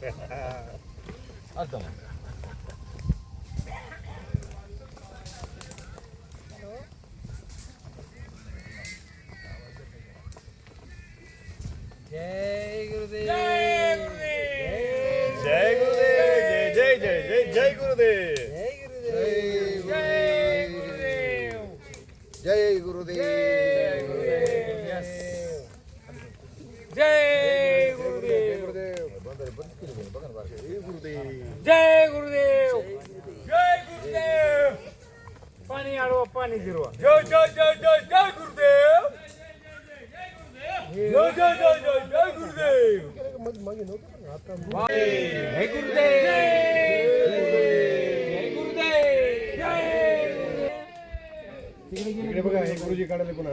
啊，怎么？जय गुरुदेव. जय गुरुदेव. पाणी आडवा पाणी जिरवा जय जय जय जय जय गुरुदेव. जय जय जय जय जय गुरुदेव. जय गुरुदेव. जय गुरुदेव. जय इकडे बघा हे गुरुजी काढायला पुन्हा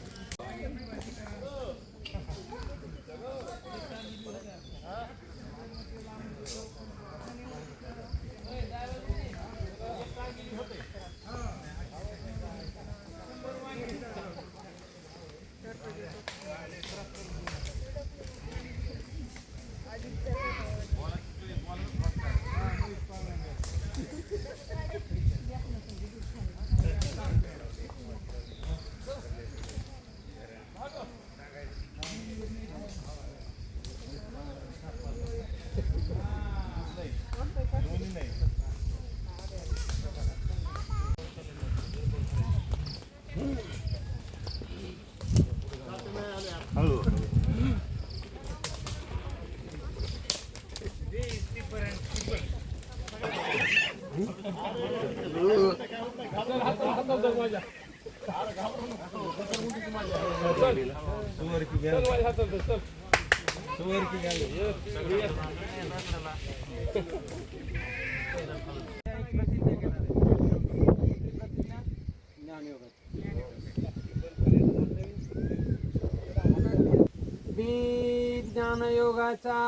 ज्ञानयोगाचा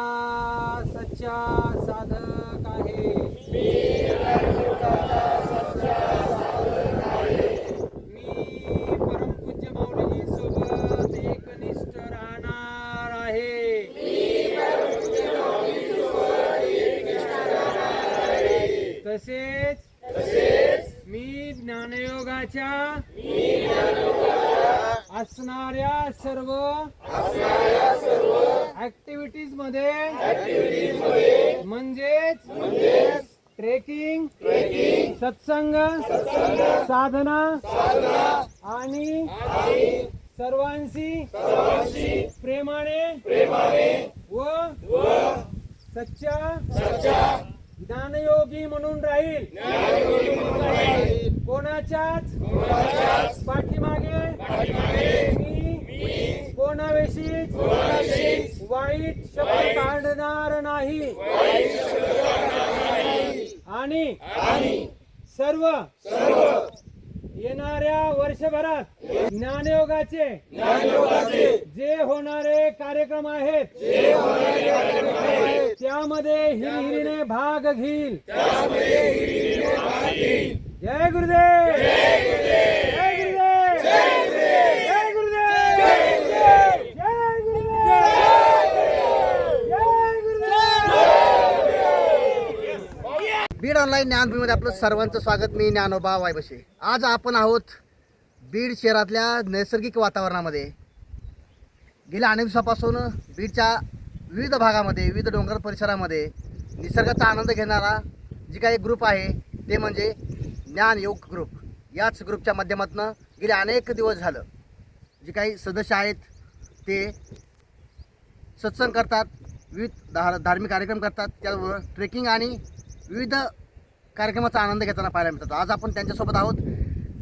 सच्चा साधन तसेच मी ज्ञानयोगाच्या असणाऱ्या सर्व ऍक्टिव्हिटीजमध्ये म्हणजेच ट्रेकिंग सत्संग साधना आणि सर्वांशी प्रेमाने व सच्चा ज्ञानयोगी म्हणून राहील. कोणाच्याच पाठीमागे मी कोणाविषयीच वाईट शब्द काढणार नाही. आणि सर्व येणाऱ्या वर्षभरात ज्ञानयोगाचे जे होणारे कार्यक्रम आहेत त्यामध्ये हिरिहिरीने भाग घेईल. जय गुरुदेव जय गुरुदेव जय गुरुदेव जय गुरुदेव जय गुरुदेव बीड ऑनलाईन ज्ञानभूमीमध्ये आपलं सर्वांचं स्वागत. मी ज्ञानोबा वायबशे आज आपण आहोत बीड शहरातल्या नैसर्गिक वातावरणामध्ये. गेल्या अनेक दिवसापासून बीडच्या विविध भागामध्ये विविध डोंगर परिसरामध्ये निसर्गाचा आनंद घेणारा जी काही ग्रुप आहे ते म्हणजे ज्ञान योग ग्रुप याच ग्रुपच्या माध्यमातून गेले अनेक दिवस झालं. जे काही सदस्य आहेत ते सत्संग करतात विविध धा धार्मिक कार्यक्रम करतात. त्याचबरोबर ट्रेकिंग आणि विविध कार्यक्रमाचा आनंद घेताना पाहायला मिळतात. आज आपण त्यांच्यासोबत आहोत.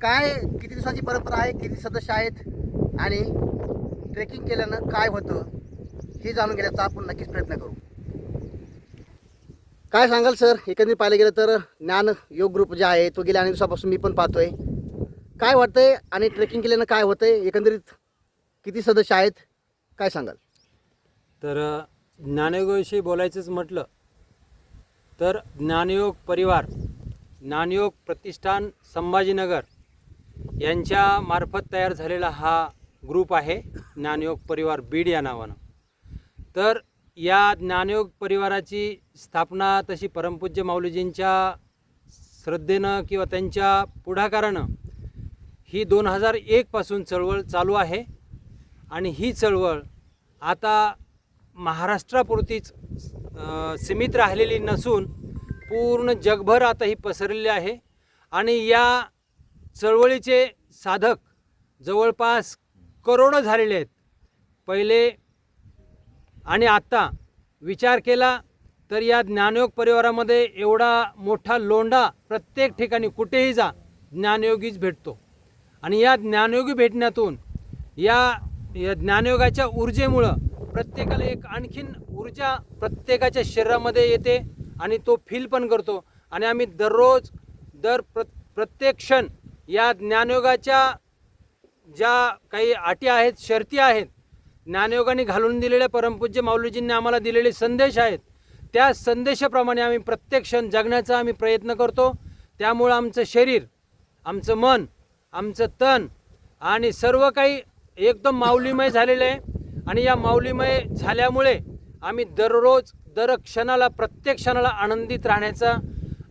काय किती दिवसाची परंपरा आहे किती सदस्य आहेत आणि ट्रेकिंग केल्यानं काय होतं हे जाणून घेण्याचा आपण नक्कीच प्रयत्न करू. काय सांगाल सर? एकंदरीत पाहिलं गेलं तर ज्ञान योग ग्रुप जे आहे तो गेल्या अनेक दिवसापासून मी पण पाहतोय. काय वाटतंय आणि ट्रेकिंग केल्यानं काय होतंय? एकंदरीत किती सदस्य आहेत? काय सांगाल? तर ज्ञानयोगाविषयी बोलायचंच म्हटलं तर ज्ञानयोग परिवार ज्ञानयोग प्रतिष्ठान संभाजीनगर यांच्या मार्फत तयार झालेला हा ग्रुप आहे ज्ञानयोग परिवार बीड या नावानं. तर या ज्ञानयोग परिवाराची स्थापना तशी परमपूज्य माऊलीजींच्या श्रद्धेनं किंवा त्यांच्या पुढाकारानं ही दोन हजार एकपासून चळवळ चालू आहे आणि ही चळवळ आता महाराष्ट्रापुरतीच सीमित राहिलेली नसून पूर्ण जगभर आता ही पसरलेली आहे. आणि या चळवळीचे साधक जवळपास करोडो झालेले आहेत. पहिले आणि आत्ता विचार केला तर या ज्ञानयोग परिवारामध्ये एवढा मोठा लोंढा प्रत्येक ठिकाणी कुठेही जा ज्ञानयोगीच भेटतो. आणि या ज्ञानयोगी भेटण्यातून या या ज्ञानयोगाच्या ऊर्जेमुळं प्रत्येकाला एक आणखीन ऊर्जा प्रत्येकाच्या शरीरामध्ये येते आणि तो फील पण करतो. आणि आम्ही दररोज दर प्र प्रत्येक क्षण या ज्ञानयोगाच्या ज्या काही अटी आहेत शर्ती आहेत ज्ञानयोगाने घालून दिलेल्या परमपूज्य माऊलीजींनी आम्हाला दिलेले संदेश आहेत त्या संदेशाप्रमाणे आम्ही प्रत्येक क्षण जगण्याचा आम्ही प्रयत्न करतो. त्यामुळं आमचं शरीर आमचं मन आमचं तन आणि सर्व काही एकदम माऊलीमय झालेलं आहे. आणि या माऊलीमय झाल्यामुळे आम्ही दररोज दर क्षणाला प्रत्येक क्षणाला आनंदित राहण्याचा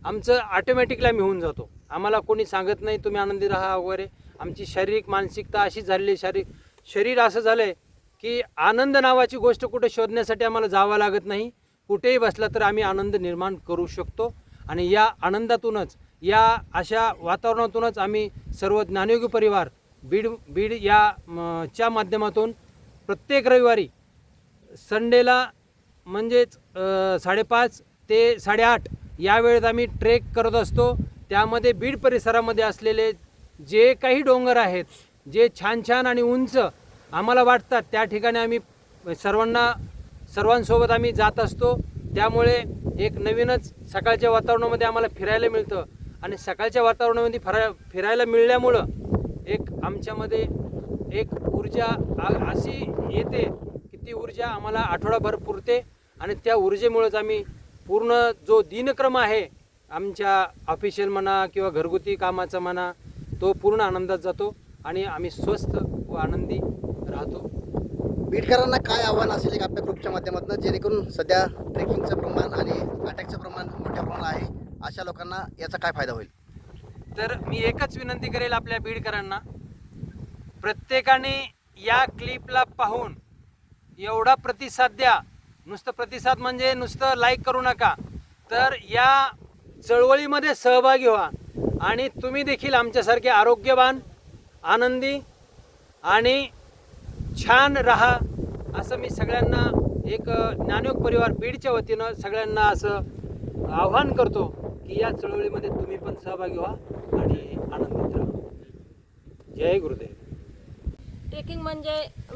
आमचं ऑटोमॅटिकली आम्ही होऊन जातो. आम्हाला कोणी सांगत नाही तुम्ही आनंदी राहा वगैरे. आमची शारीरिक मानसिकता अशी झालेली शारीरिक शरीर असं झालं आहे की आनंद नावाची गोष्ट कुठे शोधण्यासाठी आम्हाला जावं लागत नाही. कुठेही बसला तर आम्ही आनंद निर्माण करू शकतो. आणि या आनंदातूनच या अशा वातावरणातूनच आम्ही सर्व ज्ञानयोगी परिवार बीड बीड या च्या माध्यमातून प्रत्येक रविवारी संडेला म्हणजेच साडेपाच ते साडेआठ या वेळेत आम्ही ट्रेक करत असतो. त्यामध्ये बीड परिसरामध्ये असलेले जे काही डोंगर आहेत जे छान छान आणि उंच आम्हाला वाटतात त्या ठिकाणी आम्ही सर्वांना सर्वांसोबत आम्ही जात असतो. त्यामुळे एक नवीनच सकाळच्या वातावरणामध्ये आम्हाला फिरायला मिळतं. आणि सकाळच्या वातावरणामध्ये फरा फिरायला मिळाल्यामुळं एक आमच्यामध्ये एक ऊर्जा अशी येते की ती ऊर्जा आम्हाला आठवडाभर पुरते आणि त्या ऊर्जेमुळेच आम्ही पूर्ण जो दिनक्रम आहे आमच्या ऑफिशियल म्हणा किंवा घरगुती कामाचा म्हणा तो पूर्ण आनंदात जातो आणि आम्ही स्वस्थ व आनंदी राहतो. बीडकरांना काय आव्हान असेल एक आपल्या ग्रुपच्या माध्यमातून जेणेकरून सध्या ट्रेकिंगचं प्रमाण आणि अटॅकचं प्रमाण मोठ्या प्रमाणात आहे अशा लोकांना याचा काय फायदा होईल? तर मी एकच विनंती करेल आपल्या बीडकरांना प्रत्येकाने या क्लिपला पाहून एवढा प्रतिसाद द्या. नुसतं प्रतिसाद म्हणजे नुसतं लाईक करू नका. तर या चळवळीमध्ये सहभागी व्हा. आणि तुम्ही देखील आमच्यासारखे आरोग्यवान आनंदी आणि छान राहा असं मी सगळ्यांना एक ज्ञानयोग परिवार बीडच्या वतीनं सगळ्यांना असं आव्हान करतो की या चळवळीमध्ये तुम्ही पण सहभागी व्हा आणि आनंदित राहा. जय गुरुदेव. ट्रेकिंग म्हणजे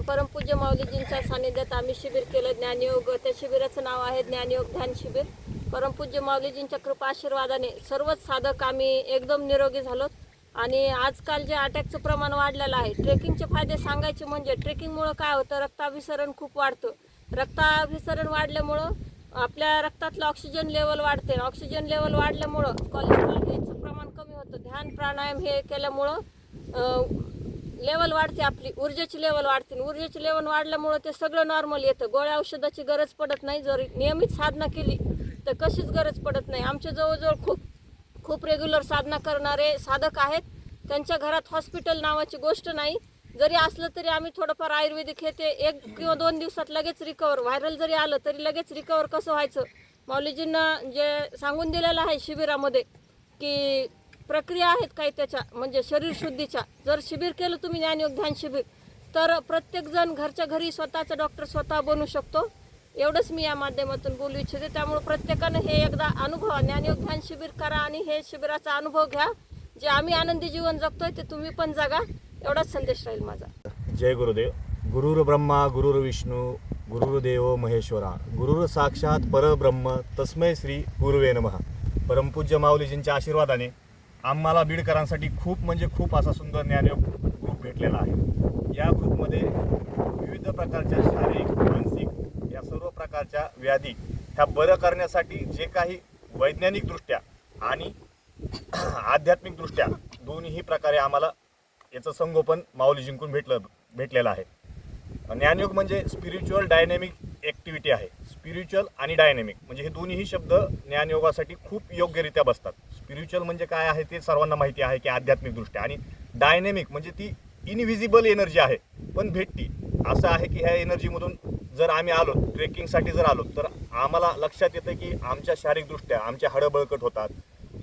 परमपूज्य माऊलीजींच्या सानिध्यात आम्ही शिबिर केलं ज्ञानयोग त्या शिबिराचं नाव आहे ज्ञानयोग ध्यान शिबिर. परमपूज्य माऊलीजींच्या कृपा आशीर्वादाने सर्वच साधक आम्ही एकदम निरोगी झालो. आणि आजकाल जे अटॅकचं प्रमाण वाढलेलं आहे ट्रेकिंगचे फायदे सांगायचे म्हणजे ट्रेकिंगमुळं काय होतं रक्ताभिसरण खूप वाढतं. रक्ताभिसरण वाढल्यामुळं आपल्या रक्तातलं ऑक्सिजन लेवल वाढते. ऑक्सिजन लेवल वाढल्यामुळं कोलेस्ट्रॉल हेचं प्रमाण कमी होतं. ध्यान प्राणायाम हे केल्यामुळं लेवल वाढते आपली ऊर्जेची लेवल वाढते. ऊर्जेची लेवल वाढल्यामुळं ते सगळं नॉर्मल येतं. गोळ्या औषधाची गरज पडत नाही. जर नियमित साधना केली तर कशीच गरज पडत नाही. आमच्या जवळजवळ खूप खूप रेग्युलर साधना करणारे साधक आहेत. त्यांच्या घरात हॉस्पिटल नावाची गोष्ट नाही. जरी असलं तरी आम्ही थोडंफार आयुर्वेदिक हे ते एक किंवा दोन दिवसात लगेच रिकवर व्हायरल जरी आलं तरी लगेच रिकवर कसं व्हायचं? माऊलीजींना जे सांगून दिलेलं आहे शिबिरामध्ये की प्रक्रिया आहेत काही त्याच्या म्हणजे शरीर शुद्धीच्या. जर शिबिर केलं तुम्ही ज्ञानयोग ध्यान शिबिर तर प्रत्येकजण घरच्या घरी स्वतःचा डॉक्टर स्वतः बनू शकतो. एवढंच मी या माध्यमातून बोलू इच्छिते. त्यामुळे प्रत्येकानं हे एकदा अनुभव ज्ञानयोग ध्यान शिबिर करा आणि हे शिबिराचा अनुभव घ्या. जे आम्ही आनंदी जीवन जगतोय ते तुम्ही पण जगा. एवढाच संदेश राहील माझा. जय गुरुदेव. गुरुर ब्रह्मा गुरुर विष्णू गुरुर्देव महेश्वरा. गुरुर साक्षात परब्रह्म. तस्मै श्री गुरुवे नमः. परमपूज्य माऊलीजींच्या आशीर्वादाने आम्हाला बीडकरांसाठी खूप म्हणजे खूप असा सुंदर ज्ञानयोग ग्रुप भेटलेला आहे. या ग्रुपमध्ये विविध प्रकारच्या शारीरिक मानसिक या सर्व प्रकारच्या व्याधी ह्या बरं करण्यासाठी जे काही वैज्ञानिकदृष्ट्या आणि आध्यात्मिकदृष्ट्या दोन्हीही प्रकारे आम्हाला याचं संगोपन माऊली जिंकून भेटलं भेटलेलं आहे. ज्ञानयोग म्हणजे स्पिरिच्युअल डायनॅमिक ॲक्टिव्हिटी आहे. स्पिरिच्युअल आणि डायनॅमिक म्हणजे हे दोन्हीही शब्द ज्ञानयोगासाठी खूप योग्यरित्या बसतात. स्पिरिच्युअल म्हणजे काय आहे ते सर्वांना माहिती आहे की आध्यात्मिकदृष्ट्या. आणि डायनॅमिक म्हणजे ती इनव्हिजिबल एनर्जी आहे पण भेटती. असं आहे की ह्या एनर्जीमधून जर आम्ही आलो ट्रेकिंगसाठी जर आलो तर आम्हाला लक्षात येतं की आमच्या शारीरिकदृष्ट्या आमच्या हाडं बळकट होतात.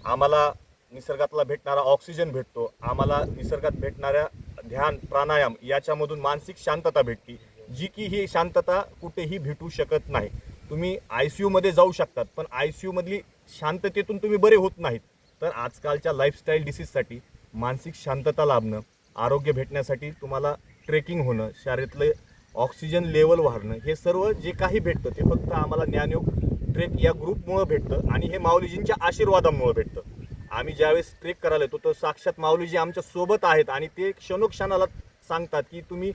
आम्हाला निसर्गातला भेटणारा ऑक्सिजन भेटतो. आम्हाला निसर्गात भेटणाऱ्या ध्यान प्राणायाम याच्यामधून मानसिक शांतता भेटते जी की ही शांतता कुठेही भेटू शकत नाही. तुम्ही आय सी यूमध्ये जाऊ शकतात पण आय सी यूमधली शांततेतून तुम्ही बरे होत नाहीत. तर आजकालच्या लाईफस्टाईल डिसीजसाठी मानसिक शांतता लाभणं आरोग्य भेटण्यासाठी तुम्हाला ट्रेकिंग होणं शारीरातले ऑक्सिजन लेवल वाढणं हे सर्व जे काही भेटतं ते फक्त आम्हाला ज्ञानयोग ट्रेक या ग्रुपमुळं भेटतं आणि हे माऊलीजींच्या आशीर्वादामुळं भेटतं. आम्ही ज्यावेळेस ट्रेक करायला येतो तर साक्षात माऊलीजी आमच्यासोबत आहेत आणि ते क्षणोक्षणाला सांगतात की तुम्ही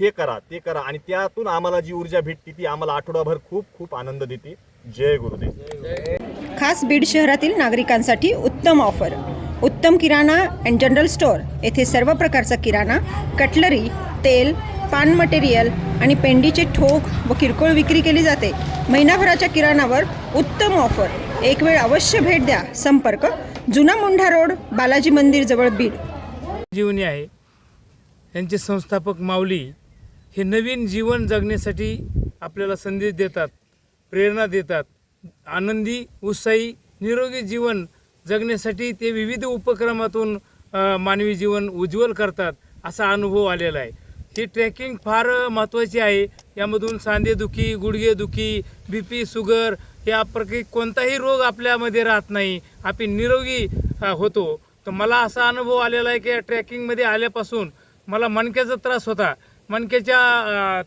हे करा ते करा आणि त्यातून आम्हाला जी ऊर्जा भेटते ती आम्हाला आठवडाभर खूप खूप आनंद देते. जय गुरुदेव खास बीड शहरातील नागरिकांसाठी उत्तम ऑफर. उत्तम किराणा अँड जनरल स्टोअर येथे सर्व प्रकारचा किराणा कटलरी तेल पान मटेरियल आणि पेंडीचे ठोक व किरकोळ विक्री केली जाते. महिनाभराच्या किराणावर उत्तम ऑफर. एक वेळ अवश्य भेट द्या. संपर्क जुना मुंढा रोड बालाजी मंदिर जवळ बीड. जीवनी आहे. यांचे संस्थापक माऊली हे नवीन जीवन जगण्यासाठी आपल्याला संदेश देतात. प्रेरणा देतात. आनंदी उत्साही निरोगी जीवन जगण्यासाठी ते विविध उपक्रमातून मानवी जीवन उज्ज्वल करतात असा अनुभव आलेला आहे. ही ट्रेकिंग फार महत्त्वाची आहे. यामधून सांधेदुखी गुडघेदुखी बी पी शुगर या प्रकारे कोणताही रोग आपल्यामध्ये राहत नाही. आपण निरोगी होतो. तर मला असा अनुभव आलेला आहे की या ट्रॅकिंगमध्ये आल्यापासून मला मणक्याचा त्रास होता. मणक्याच्या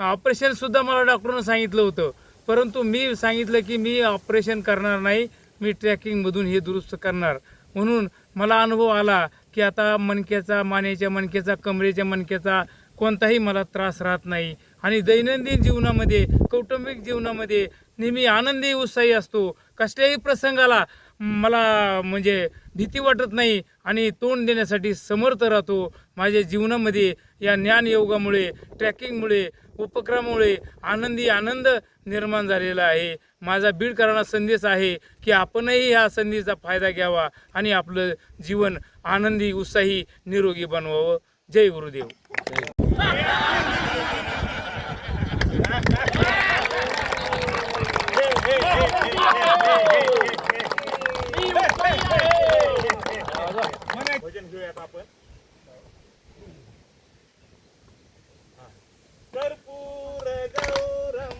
ऑपरेशनसुद्धा मला डॉक्टरनं सांगितलं होतं. परंतु मी सांगितलं की मी ऑपरेशन करणार नाही मी ट्रॅकिंगमधून हे दुरुस्त करणार. म्हणून मला अनुभव आला की आता मणक्याचा मानेच्या मणक्याचा कमरेच्या मणक्याचा कोणताही मला त्रास राहत नाही. आणि दैनंदिन जीवनामध्ये कौटुंबिक जीवनामध्ये नेहमी आनंदी उत्साही असतो. कसल्याही प्रसंगाला मला म्हणजे भीती वाटत नाही आणि तोंड देण्यासाठी समर्थ राहतो. माझ्या जीवनामध्ये या ज्ञानयोगामुळे ट्रॅकिंगमुळे उपक्रमामुळे आनंदी आनंद निर्माण झालेला आहे. माझा बीडकरांना संदेश आहे की आपणही ह्या संधीचा फायदा घ्यावा आणि आपलं जीवन आनंदी उत्साही निरोगी बनवावं. जय गुरुदेव. भजन घेऊयात आपण कर्पूर गौरम